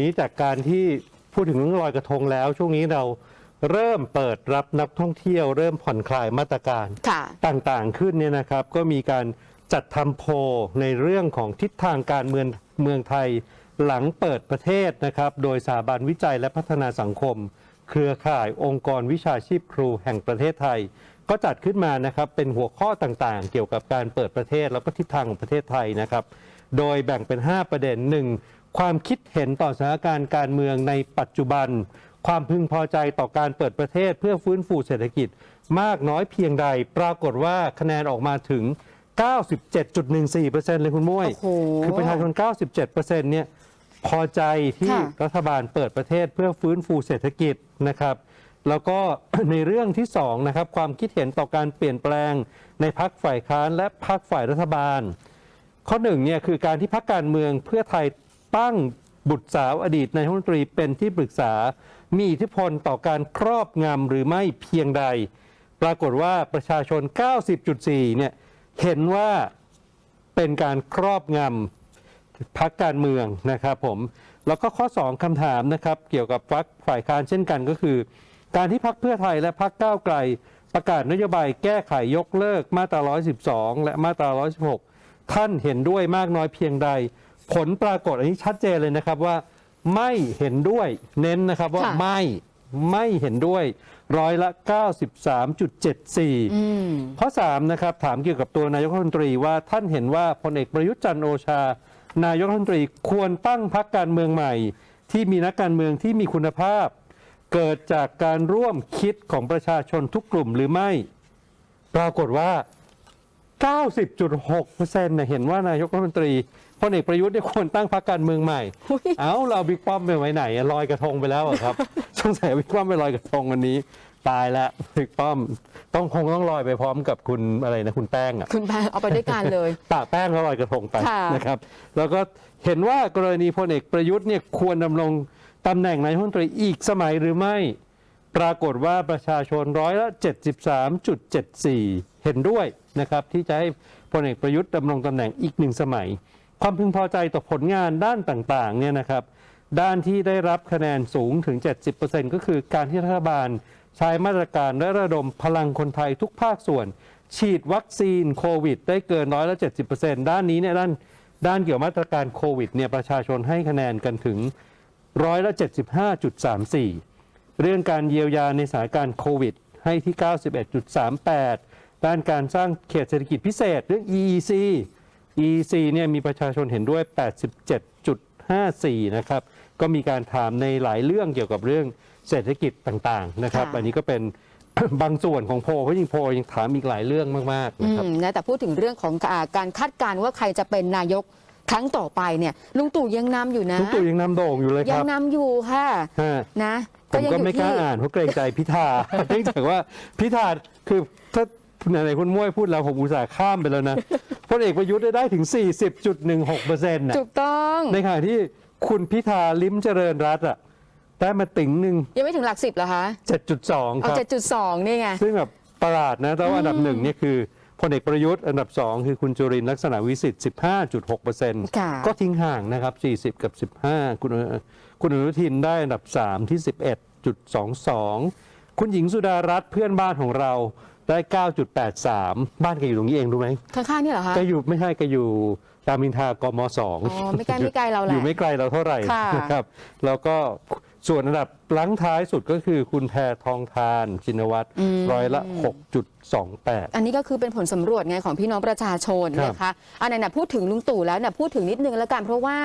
นี้จากการที่พูดถึงเรื่องลอยกระทงแล้ว ช่วงนี้เราเริ่มเปิดรับนักท่องเที่ยว เริ่มผ่อนคลายมาตรการค่ะต่างๆขึ้นเนี่ยนะครับ ก็มีการจัดทำโพลในเรื่องของทิศทางการเมืองเมืองไทยหลังเปิดประเทศนะครับ โดยสถาบันวิจัยและพัฒนาสังคม เครือข่ายองค์กรวิชาชีพครูแห่งประเทศไทย ก็จัดขึ้นมานะครับเป็นหัวข้อต่างๆ เกี่ยวกับการเปิดประเทศแล้วก็ทิศทางของประเทศไทยนะครับ โดยแบ่งเป็น 5 ประเด็นหนึ่ง ความคิดเห็นต่อสถานการณ์การเมืองในปัจจุบัน ความพึงพอใจต่อการเปิดประเทศเพื่อฟื้นฟูเศรษฐกิจ มากน้อยเพียงใด ปรากฏว่าคะแนนออกมาถึง 97.14%เลยคุณมุ้ยโอ้โหคือประชาชน 97%เนี่ยพอใจที่ค่ะรัฐบาลเปิดประเทศเพื่อฟื้นฟูเศรษฐกิจนะครับ แล้วก็ในเรื่องที่2นะครับความคิดเห็นต่อการเปลี่ยนแปลงในพักฝ่ายค้านและพักฝ่ายรัฐบาล ข้อหนึ่งเนี่ยคือการที่พักการเมืองเพื่อไทย ตั้งบุตรสาวอดีตนายกรัฐมนตรีเป็นที่ปรึกษา มีอิทธิพลต่อการครอบงำหรือไม่เพียงใด ปรากฏว่าประชาชน 90.4 เนี่ยเห็นว่าเป็นการครอบงำพักการเมืองนะครับผม แล้วก็ข้อ 2คำถามนะครับ เกี่ยวกับพักฝ่ายค้านเช่นกันก็คือ การที่พักเพื่อไทยและพักก้าวไกล ประกาศนโยบายแก้ไขยกเลิกมาตรา 112 และมาตรา 116 ท่านเห็นด้วยมากน้อยเพียงใด ผลปรากฏอันนี้ชัดเจนเลยนะครับว่าไม่เห็นด้วยเน้นนะครับว่าค่ะ ไม่ไม่เห็นด้วยร้อยละ 93.74 อืม ข้อ3นะครับถามเกี่ยวกับตัวนายกรัฐมนตรีว่าท่านเห็นว่าพลเอกประยุทธ์จันทร์โอชา นายกรัฐมนตรีควรตั้งพรรคการเมืองใหม่ ที่มีนักการเมืองที่มีคุณภาพ เกิดจากการร่วมคิดของประชาชนทุกกลุ่มหรือไม่ ปรากฏว่า 90.6%เนี่ยเห็นว่านายกรัฐมนตรี พลเอกประยุทธ์เนี่ยควรตั้งพรรคการเมืองใหม่อุ๊ยเอ้าเราบิ๊กป้อมไปไว้ไหนอะลอยกระทงไปแล้วเหรอครับ สงสัยบิ๊กป้อมไปลอยกระทงวันนี้ ตายแล้วบิ๊กป้อม ต้องคงต้องลอยไปพร้อมกับคุณอะไรนะคุณแป้งอะคุณแพงเอาไปด้วยกันเลยปะแป้งแล้วลอยกระทงไปค่ะนะครับ แล้วก็เห็นว่ากรณีพลเอกประยุทธ์เนี่ยควรดำรงตำแหน่งนายกรัฐมนตรีอีกสมัยหรือไม่ ปรากฏว่าประชาชนร้อยละ 73.74 เห็นด้วยนะครับที่จะให้พลเอกประยุทธ์ดำรงตำแหน่งอีกหนึ่งสมัย ความพึงพอใจต่อผลงานด้านต่างๆเนี่ยนะครับ ด้านที่ได้รับคะแนนสูงถึง 70%ก็คือการที่รัฐบาลใช้มาตรการและระดมพลังคนไทยทุกภาคส่วน ฉีดวัคซีนโควิด ได้เกินร้อยละ70%ด้านนี้เนี่ยด้านด้านเกี่ยวกับมาตรการโควิดเนี่ยประชาชนให้คะแนนกันถึงร้อยละ75.34 เรื่องการเยียวยาในสถานการณ์โควิด ให้ที่ 91.38 ด้านการสร้างเขตเศรษฐกิจพิเศษเรื่อง EEC EEC เนี่ยมีประชาชนเห็นด้วย 87.54 นะครับ ก็มีการถามในหลายเรื่องเกี่ยวกับเรื่องเศรษฐกิจต่างๆนะครับ ค่ะ อันนี้ก็เป็น บางส่วนของโพลเพราะจริงโพลยังถามอีกหลายเรื่องมากๆอืนะครับ มนะแต่พูดถึงเรื่องของอ่าการคาดการณ์ว่าใครจะเป็นนายกครั้งต่อไปเนี่ยลุงตู่ยังนำอยู่นะลุงตู่ยังนำโด่งอยู่เลยคยัรังบนำอยู่ค่ะฮะ นะผมก็ยังไม่กล้าที่อ่านเพราะเกรงใจพิธา เนื่องจากว่าพิธาคือถ้าไหนๆคุณม้วยพูดแล้วผมอุตส่าห์ข้ามไปแล้วนะ พลเอกประยุทธ์ได้ถึง 40.16%นะถูกต้องในขณะที่คุณพิธาลิ้มเจริญรัตน์อะได้มาติ่งหนึ่งยังไม่ถึงหลักสิบเหรอคะ 7.2 คเอารับเจ็ดจุดสองนี่ไง ซึ่งแบบประหลาดนะแต่ว่าอันดับหนึ่งเนี่ยคือพลเอกประยุทธ์อันดับ2คือคุณจุรินทร์ลักษณะวิสิทธิ์15.6%ค่ะก็ทิ้งห่างนะครับ 40 กับ 15 คุณคุณอนุทินได้อันดับ 3 ที่ 11.22 คุณหญิงสุดารัตน์เพื่อนบ้านของเรา ได้ 9.83 บ้านแกอยู่ตรงนี้เองรู้ไหมข้างๆนี่เหรอคะแกอยู่ไม่ใช่แกอยู่รามอินทรากมสองอ๋อไม่ใกล้ไม่ไกลเราแหละอยู่ไม่ไกลเราเท่าไหร่ค่ะนะครับแล้วก็ ส่วนอันดับหลังท้ายสุดก็คือคุณแพทองทานชินวัตรร้อยละ 6.28 อันนี้ก็คือเป็นผลสำรวจไงของพี่น้องประชาชนครับนะคะอันนั้นนะพูดถึงลุงตู่แล้วเนี่ยพูดถึงนิดนึงแล้วกัน เพราะว่า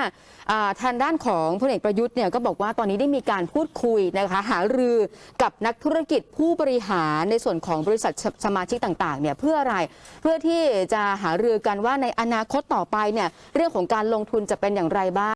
อ่าทางด้านของพลเอกประยุทธ์เนี่ยก็บอกว่าตอนนี้ได้มีการพูดคุยนะคะหารือกับนักธุรกิจผู้บริหารในส่วนของบริษัทสสมาชิกต่างๆเนี่ยเพื่ออะไรเพื่อที่จะหารือกันว่าในอนาคตต่อไปเนี่ยเรื่องของการลงทุนจะเป็นอย่างไรบ้าง